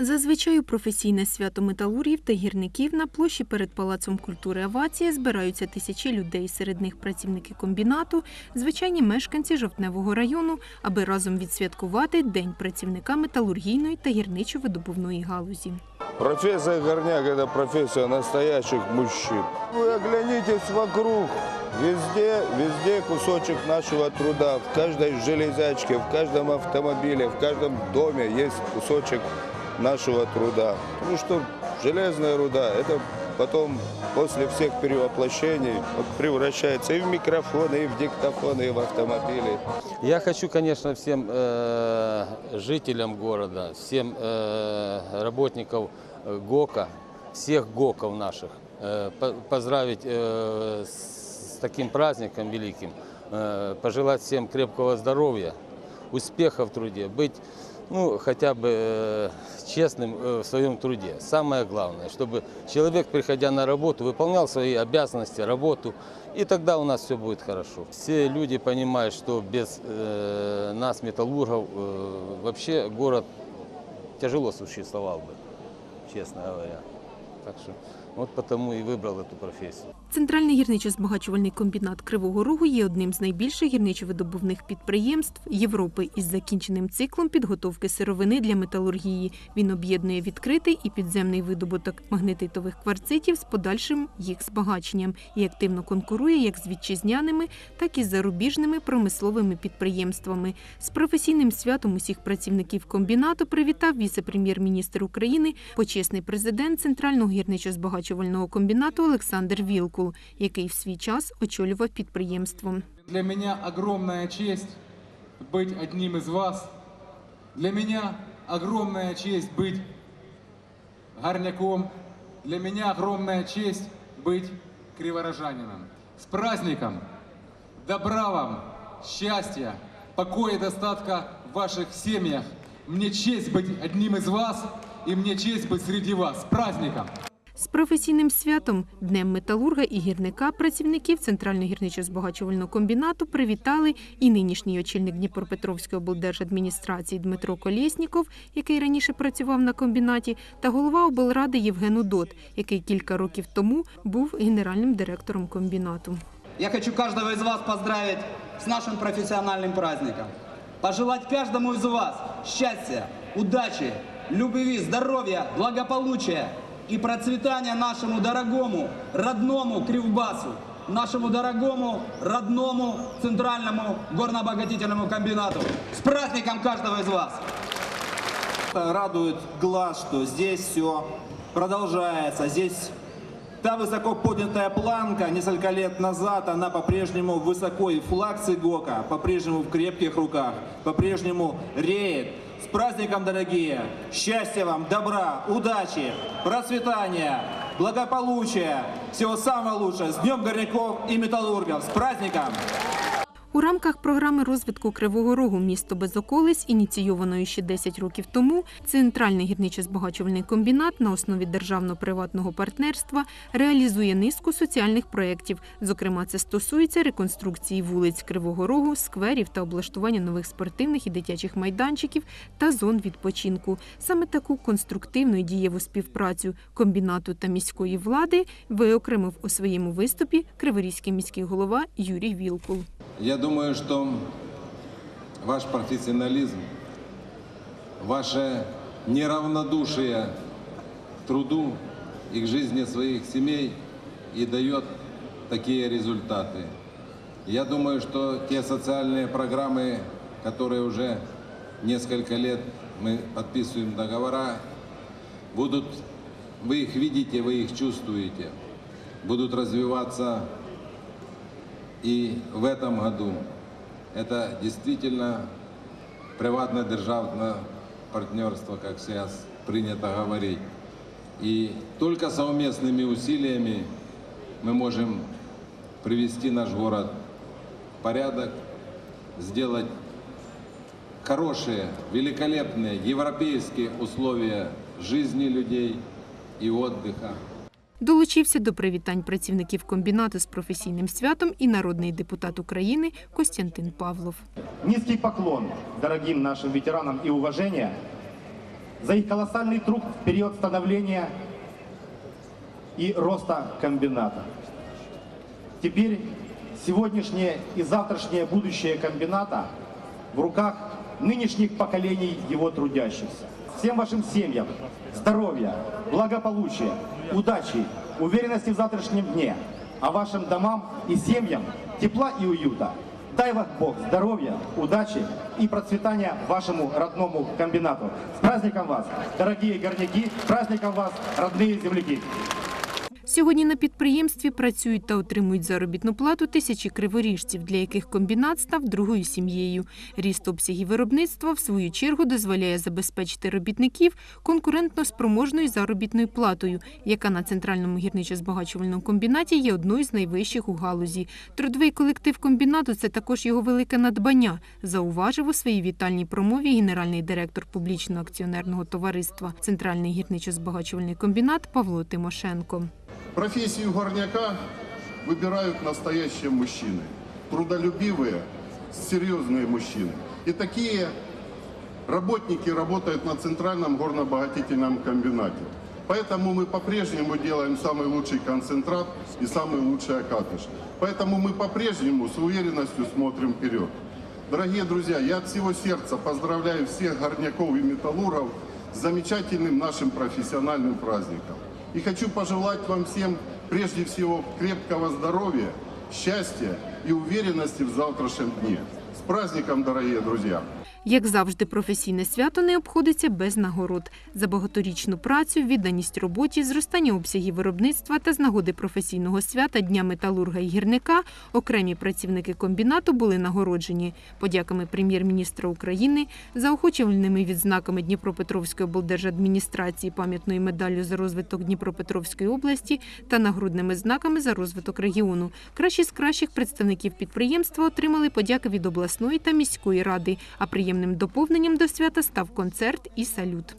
Зазвичай у професійне свято металургів та гірників на площі перед Палацом культури Авація збираються тисячі людей. Серед них працівники комбінату, звичайні мешканці жовтневого району, аби разом відсвяткувати День працівника металургійної та гірничо-видобувної галузі. Профессия горняк – это профессия настоящих мужчин. Вы оглянитесь вокруг. Везде, везде кусочек нашего труда. В каждой железячке, в каждом автомобиле, в каждом доме есть кусочек нашего труда. Потому что железная руда – это потом после всех перевоплощений превращается и в микрофоны, и в диктофоны, и в автомобили. Я хочу, конечно, всем э, жителям города, всем э, работников э, ГОКа, всех ГОКов наших э, по- поздравить э, с таким праздником великим, э, пожелать всем крепкого здоровья, успеха в труде, быть ну, хотя бы э, честным э, в своем труде. Самое главное, чтобы человек, приходя на работу, выполнял свои обязанности, работу, и тогда у нас все будет хорошо. Все люди понимают, что без э, нас, металлургов, э, вообще город тяжело существовал бы, честно говоря. Так что вот потому и выбрал эту профессию. Центральний гірничо-збагачувальний комбінат Кривого Рогу є одним з найбільших гірничо-видобувних підприємств Європи із закінченим циклом підготовки сировини для металургії. Він об'єднує відкритий і підземний видобуток магнетитових кварцитів з подальшим їх збагаченням і активно конкурує як з вітчизняними, так і з зарубіжними промисловими підприємствами. З професійним святом усіх працівників комбінату привітав віце-прем'єр-міністр України, почесний президент Центрального гірничо-збагачувального комбінату Олександр Вілкул, який в свій час очолював підприємство. Для меня огромная честь быть одним из вас. Для меня огромная честь быть горняком. Для меня огромная честь быть криворожанином. С праздником! Добра вам, счастья, покоя и достатка в ваших семьях. Мне честь быть одним из вас и мне честь быть среди вас. С праздником! З професійним святом Днем металурга і гірника працівників Центрального гірничо-збагачувального комбінату привітали і нинішній очільник Дніпропетровської облдержадміністрації Дмитро Колєсніков, який раніше працював на комбінаті, та голова облради Євген Удот, який кілька років тому був генеральним директором комбінату. Я хочу каждого из вас поздравить с нашим профессиональным праздником. Пожелать каждому из вас счастья, удачи, любви, здоровья, благополучия и процветания нашему дорогому, родному Кривбасу, нашему дорогому, родному Центральному горно-обогатительному комбинату. С праздником каждого из вас! Радует глаз, что здесь все продолжается. Здесь та высоко поднятая планка несколько лет назад, она по-прежнему высоко. И флаг Цигока по-прежнему в крепких руках, по-прежнему реет. С праздником, дорогие! Счастья вам, добра, удачи, процветания, благополучия, всего самого лучшего. С Днем горняков и металлургов! С праздником! Рамках програми розвитку Кривого Рогу місто без околиць, ініційованої ще 10 років тому, Центральний гірничо-збагачувальний комбінат на основі державно-приватного партнерства реалізує низку соціальних проєктів. Зокрема, це стосується реконструкції вулиць Кривого Рогу, скверів та облаштування нових спортивних і дитячих майданчиків та зон відпочинку. Саме таку конструктивну і дієву співпрацю комбінату та міської влади виокремив у своєму виступі Криворізький міський голова Юрій Вілкул. Я думаю, что ваш профессионализм, ваше неравнодушие к труду и к жизни своих семей и дает такие результаты. Я думаю, что те социальные программы, которые уже несколько лет мы подписываем договора, будут, вы их видите, вы их чувствуете, будут развиваться и в этом году это действительно приватно-державное партнерство, как сейчас принято говорить. И только совместными усилиями мы можем привести наш город в порядок, сделать хорошие, великолепные европейские условия жизни людей и отдыха. Долучився до привітань працівників комбінату з професійним святом і народний депутат України Костянтин Павлов. Низкий поклон дорогим нашим ветеранам и уважение за их колоссальный труд в период становления и роста комбината. Теперь сегодняшнее и завтрашнее будущее комбината в руках нынешних поколений его трудящихся. Всем вашим семьям здоровья, благополучия, удачи, уверенности в завтрашнем дне, а вашим домам и семьям тепла и уюта. Дай вам Бог здоровья, удачи и процветания вашему родному комбинату. С праздником вас, дорогие горняки, с праздником вас, родные земляки! Сьогодні на підприємстві працюють та отримують заробітну плату тисячі криворіжців, для яких комбінат став другою сім'єю. Ріст обсягів виробництва, в свою чергу, дозволяє забезпечити робітників конкурентно спроможною заробітною платою, яка на центральному гірничо-збагачувальному комбінаті є одною з найвищих у галузі. Трудовий колектив комбінату це також його велике надбання, зауважив у своїй вітальній промові генеральний директор публічного акціонерного товариства Центральний гірничо-збагачувальний комбінат Павло Тимошенко. Профессию горняка выбирают настоящие мужчины, трудолюбивые, серьезные мужчины. И такие работники работают на Центральном горно-обогатительном комбинате. Поэтому мы по-прежнему делаем самый лучший концентрат и самый лучший окатыш. Поэтому мы по-прежнему с уверенностью смотрим вперед. Дорогие друзья, я от всего сердца поздравляю всех горняков и металлургов с замечательным нашим профессиональным праздником. И хочу пожелать вам всем прежде всего крепкого здоровья, счастья и уверенности в завтрашнем дне. С праздником, дорогие друзья! Як завжди, професійне свято не обходиться без нагород. За багаторічну працю, відданість роботі, зростання обсягів виробництва та з нагоди професійного свята Дня металурга і гірника окремі працівники комбінату були нагороджені подяками прем'єр-міністра України, заохочувальними відзнаками Дніпропетровської облдержадміністрації, пам'ятною медаллю за розвиток Дніпропетровської області та нагрудними знаками за розвиток регіону. Кращі з кращих представників підприємства отримали подяки від обласної та міської ради. А приємним доповненням до свята став концерт і салют.